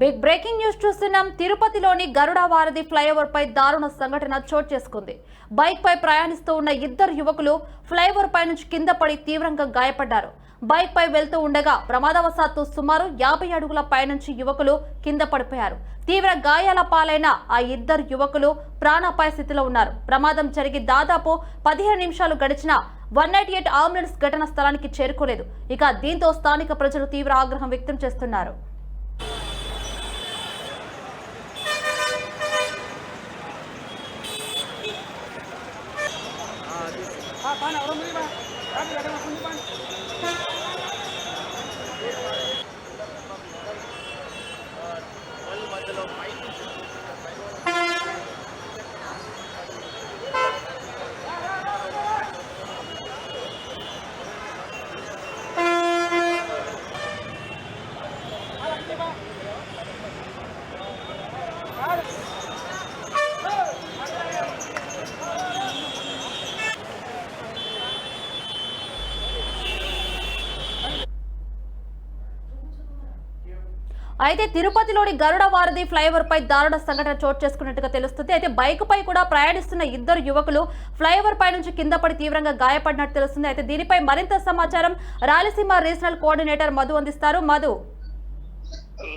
Big breaking news చూస్తున్నాం. తిరుపతిలోని గరుడ వారధి ఫ్లైఓవర్ పై దారుణ సంఘటన చోటు చేసుకుంది. బైక్ పై ప్రయాణిస్తూ ఉన్న ఇద్దరు యువకులు ఫ్లైఓవర్ పై నుంచి కింద పడి తీవ్రంగా గాయపడ్డారు. బైక్ పై వెళ్తూ ఉండగా ప్రమాదవశాత్తు సుమారు యాభై అడుగుల పైనుంచి యువకులు కింద పడిపోయారు. తీవ్ర గాయాల పాలైన ఆ ఇద్దరు యువకులు ప్రాణాపాయ స్థితిలో ఉన్నారు. ప్రమాదం జరిగి దాదాపు పదిహేను నిమిషాలు గడిచినా వన్ నైన్టీ ఎయిట్ అంబులెన్స్ ఘటన స్థలానికి చేరుకోలేదు. ఇక దీంతో స్థానిక ప్రజలు తీవ్ర ఆగ్రహం వ్యక్తం చేస్తున్నారు. હા પાન આવરો મળી બા આ બી ગાડામાં ખુંદી પાન Thank you. అయితే తిరుపతిలోని గరుడ వారధి ఫ్లైఓవర్ పై దారుణ సంఘటన చోటు చేసుకున్నట్టుగా తెలుస్తుంది. అయితే బైక్ పై కూడా ప్రయాణిస్తున్న ఇద్దరు యువకులు ఫ్లైఓవర్ పై నుంచి కింద పడి తీవ్రంగా గాయపడినట్టు తెలుస్తుంది. అయితే దీనిపై మరింత సమాచారం రాయలసీమ రీజనల్ కోఆర్డినేటర్ మధు అందిస్తారు. మధు.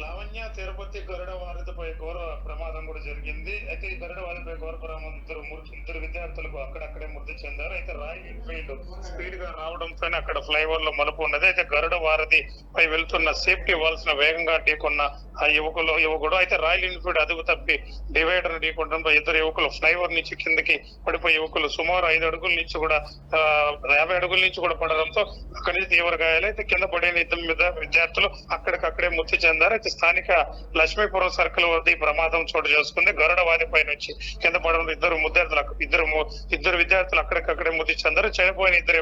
లావణ్య తిరుపతి గరుడ వారిపై ఘోర ప్రమాదం కూడా జరిగింది. అయితే ఈ గరుడ వారిపై ఘోర ప్రమాదం ఇద్దరు ఇద్దరు విద్యార్థులకు అక్కడక్కడే మృతి చెందారు. అయితే రాయల్ ఫీల్డ్ స్పీడ్గా రావడంతో అక్కడ ఫ్లైఓవర్లో మలుపు ఉన్నది. అయితే గరుడ వారధి పై వెళ్తున్న సేఫ్టీ వాల్సిన వేగంగా ఢీకొన్న ఆ యువకులు యువకుడు అయితే రాయల్ ఎన్ఫీల్డ్ అదుపు తప్పి డివైడర్ ఢీకొనడంతో ఇద్దరు యువకులు ఫ్లైఓవర్ నుంచి కిందకి పడిపోయి యువకులు సుమారు ఐదు అడుగుల నుంచి కూడా యాభై అడుగుల నుంచి కూడా పడడంతో అక్కడి నుంచి తీవ్ర గాయాలు అయితే కింద పడిన ఇద్దరు మీద విద్యార్థులు అక్కడికక్కడే మృతి చెందారు. అయితే స్థానిక లక్ష్మీపురం సర్కిల్ వద్ద ఈ ప్రమాదం చోటు చేసుకుంది. గరుడ వారిపై నుంచి కింద పడడం ఇద్దరు విద్యార్థులు ఇద్దరు ఇద్దరు విద్యార్థులు అక్కడికక్కడే మృతి చెందారు. చనిపోయిన ఇద్దరు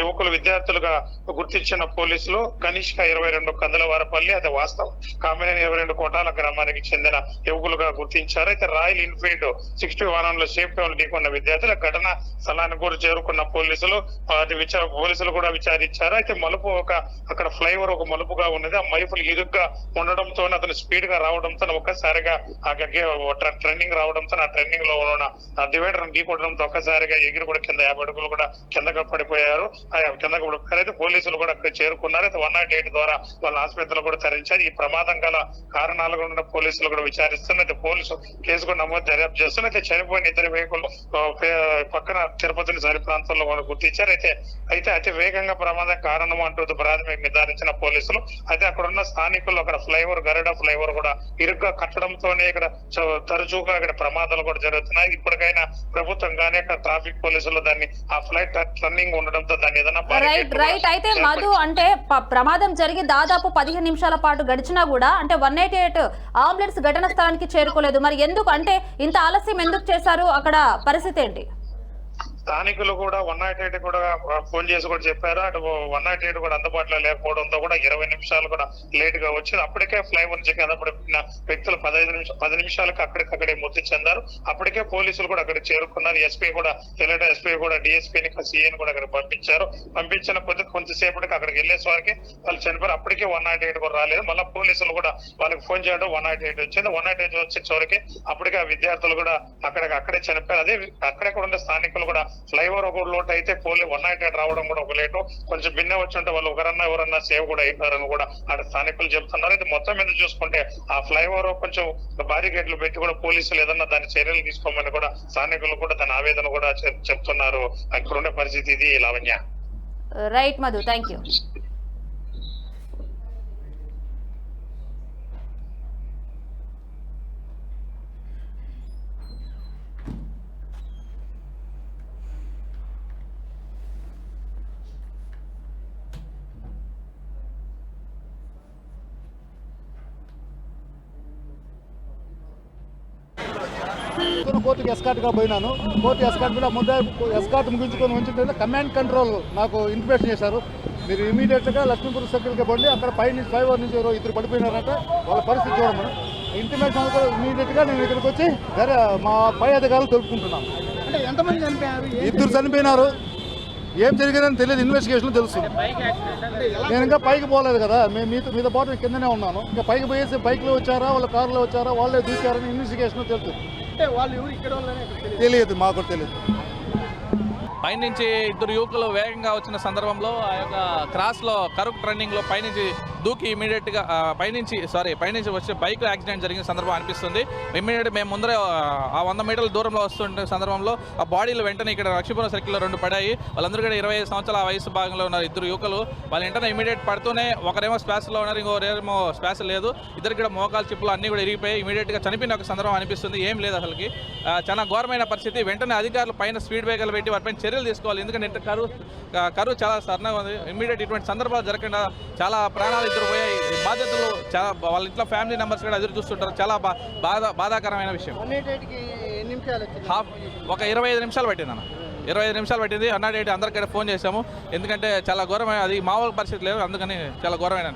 యువకులు విద్యార్థులుగా గుర్తించిన పోలీసులు కనిష్క ఇరవై రెండు కందలవారపల్లి అది వాస్తవం. కామినేని ఇరవై రెండు కోటాల గ్రామానికి చెందిన యువకులుగా గుర్తించారు. అయితే రాయల్ ఎన్ఫీల్డ్ సిక్స్టీ వాహనంలో సేఫ్టీ వాళ్ళు ఢీకొన్న విద్యార్థుల ఘటన స్థలానికి కూడా చేరుకున్న పోలీసులు అది విచార పోలీసులు కూడా విచారించారు. అయితే మలుపు ఒక అక్కడ ఫ్లైఓవర్ ఒక మలుపుగా ఉన్నది. ఆ మలుపులు ఇరుగ్గా ఉండడంతో అతను స్పీడ్గా రావడంతో ఒక్కసారిగా ఆ ట్రెండింగ్ రావడంతో ఆ ట్రెండింగ్లో ఉన్న ఆ డివైడర్ ఢీకొట్టడంతో ఒక్కసారిగా ఎగిరి కూడా కింద యాభై అడుగులు కూడా కిందగా పడిపోయారు. కిందకు పడిపోయారు. అయితే పోలీసులు కూడా అక్కడ చేరుకున్నారు. అయితే వన్ నాట్ ఎయిట్ ద్వారా వాళ్ళ ఆసుపత్రిలో కూడా తరించారు ఈ ప్రమాదం గల కారణాలు కూడా ఉన్న పోలీసులు కూడా విచారిస్తున్నారు అయితే పోలీసు కేసు కూడా నమోదు దర్యాప్తు చేస్తున్నారు అయితే చనిపోయిన ఇద్దరు వేగులు పక్కన తిరుపతిని సరి ప్రాంతంలో వాళ్ళు గుర్తించారు. అయితే అయితే అతి వేగంగా ప్రమాదం కారణం అంటూ ప్రాథమిక నిర్ధారించిన పోలీసులు అయితే అక్కడ ఉన్న స్థానికులు అక్కడ ఫ్లైఓవర్ గరుడ ఫ్లైఓవర్ కూడా ఇరుగ్గా కట్టడంతోనే ఇక్కడ తరచుగా ఇక్కడ ప్రమాదాలు కూడా జరుగుతున్నాయి. ఇప్పటికైనా ప్రభుత్వం కానీ అక్కడ ట్రాఫిక్ పోలీసులు దాన్ని ఆ ఫ్లైట్ టర్నింగ్ ఉండడంతో దాన్ని ఏదైనా రైట్ రైట్. అయితే మధు అంటే ప్రమాదం జరిగి దాదాపు పదిహేను నిమిషాల పాటు గడిచినా కూడా అంటే వన్ ఎయిటీ ఎయిట్ అంబులెన్స్ ఘటన స్థలానికి చేరుకోలేదు. మరి ఎందుకు? అంటే ఇంత ఆలస్యం ఎందుకు చేశారు? అక్కడ పరిస్థితి ఏంటి? స్థానికులు కూడా వన్ నాట్ ఎయిట్ కూడా ఫోన్ చేసి కూడా చెప్పారు. అటు వన్ నాట్ ఎయిట్ కూడా అందుబాటులో లేకపోవడంతో కూడా ఇరవై నిమిషాలు కూడా లేట్గా వచ్చింది. అప్పటికే ఫ్లైఓవర్ నుంచి కింద పడిన వ్యక్తులు పదహైదు నిమిషాలు పది నిమిషాలకు అక్కడికక్కడే మృతి చెందారు. అప్పటికే పోలీసులు కూడా అక్కడ చేరుకున్నారు. ఎస్పీ కూడా తెల్లట ఎస్పీ కూడా డిఎస్పీని సిఐని కూడా అక్కడ పంపించారు. పంపించిన కొద్ది కొంతసేపటికి అక్కడికి వెళ్ళేసి వారికి వాళ్ళు చనిపోయారు. అప్పటికే వన్ నాట్ ఎయిట్ కూడా రాలేదు. మళ్ళీ పోలీసులు కూడా వాళ్ళకి ఫోన్ చేయడం వన్ నాట్ ఎయిట్ వచ్చింది. వన్ నాట్ ఎయిట్ వచ్చే చివరికి అప్పటికే ఆ విద్యార్థులు కూడా అక్కడికి అక్కడే చనిపోయారు. అదే అక్కడే కూడా ఉండే స్థానికులు కూడా ఫ్లైఓవర్ ఒక లోటు అయితే పోలీ. వన్ నైట్ ఎయిట్ రావడం కూడా ఒక లేటు. కొంచెం భిన్న వచ్చి ఉంటే వాళ్ళు ఒకరన్నా ఎవరన్నా సేవ్ కూడా అయిపోయారని కూడా అక్కడ స్థానికులు చెప్తున్నారు. అయితే మొత్తం మీద చూసుకుంటే ఆ ఫ్లైఓవర్ కొంచెం భారీ పెట్టి కూడా పోలీసులు ఏదన్నా దాని చర్యలు తీసుకోమని కూడా స్థానికులు కూడా దాని ఆవేదన కూడా చెప్తున్నారు. అక్కడ ఉండే పరిస్థితి ఇది Lavanya. Right Madhu thank you నేను కోర్టుకి ఎస్కాట్గా పోయినాను. కోర్టు ఎస్కాట్ మీద ముద్ద ఎస్కాట్ ముగించుకొని ఉంచుంటే కమాండ్ కంట్రోల్ నాకు ఇన్ఫర్మేషన్ చేశారు. మీరు ఇమీడియట్గా లక్ష్మీపురం సర్కిల్కి పోండి. అక్కడ పై నుంచి ఫ్లైఓవర్ నుంచి ఇద్దరు పడిపోయినారంట. వాళ్ళ పరిస్థితి చూడమని ఇంటిమేషన్ ఇమీడియట్గా నేను ఇక్కడికి వచ్చి వేరే మా పై అధికారులు తెలుపుకుంటున్నాను. అంటే ఎంతమంది చనిపోయారు? ఏ- ఇద్దరు చనిపోయినారు. ఏం జరిగిందని తెలియదు. ఇన్వెస్టిగేషన్ తెలుస్తుంది నేను ఇంకా పైకి పోలేదు కదా. మేము మీతో మీతో పాటు కిందనే ఉన్నాను. ఇంకా పైకి పోయేసి బైక్లో వచ్చారా? వాళ్ళ కార్లో వచ్చారా? వాళ్ళే దూకారని ఇన్వెస్టిగేషన్ తెలుస్తుంది అంటే వాళ్ళు ఎవరు ఇక్కడ తెలియదు. మాకు తెలియదు పైనుంచి ఇద్దరు యువకులు వేగంగా వచ్చిన సందర్భంలో ఆ యొక్క క్రాస్లో కరుక్ ట్రెండింగ్లో పైనుంచి దూకి ఇమీడియట్గా పైనుంచి సారీ పైనుంచి వచ్చే బైక్ యాక్సిడెంట్ జరిగిన సందర్భం అనిపిస్తుంది. ఇమీడియట్ మేము ముందరే ఆ, వంద మీటర్ల దూరంలో వస్తుంటే సందర్భంలో ఆ బాడీలు వెంటనే ఇక్కడ లక్ష్మీపురం సర్కిల్లో రెండు పడాయి. వాళ్ళందరూ కూడా ఇరవై ఐదు సంవత్సరాల వయసు భాగంలో ఉన్నారు ఇద్దరు యువకులు. వాళ్ళ వెంటనే ఇమీడియట్ పడుతూనే ఒకరేమో స్పాస్లో ఉన్నారు ఇంకోరేమో స్పాస్ లేదు. ఇద్దరు కూడా మోకాలు చిప్పులు అన్నీ కూడా ఇరిగిపోయి ఇమీడియట్గా చనిపోయిన ఒక సందర్భం అనిపిస్తుంది. ఏం లేదు అసలుకి. చాలా ఘోరమైన పరిస్థితి. వెంటనే అధికారులు పైన స్పీడ్ బ్రేకర్లు పెట్టి వారిపైన చర్యలు తీసుకోవాలి. ఎందుకంటే కరువు కరువు చాలా సన్నగా ఉంది. ఇమీడియట్ ఇటువంటి సందర్భాలు జరగకుండా చాలా ప్రాణాలు ఇద్దరు పోయాయి. బాధ్యతలు చాలా వాళ్ళ ఇంట్లో ఫ్యామిలీ మెంబర్స్ కూడా ఎదురు చూస్తుంటారు. చాలా బాధ బాధాకరమైన విషయం. హాఫ్ ఒక ఇరవై ఐదు నిమిషాలు పట్టింది అన్న ఇరవై ఐదు నిమిషాలు పట్టింది. అన్నాడు అందరికీ ఫోన్ చేశాము. ఎందుకంటే చాలా ఘోరమైన అది మామూలు పరిస్థితి లేదు. అందుకని చాలా ఘోరమైన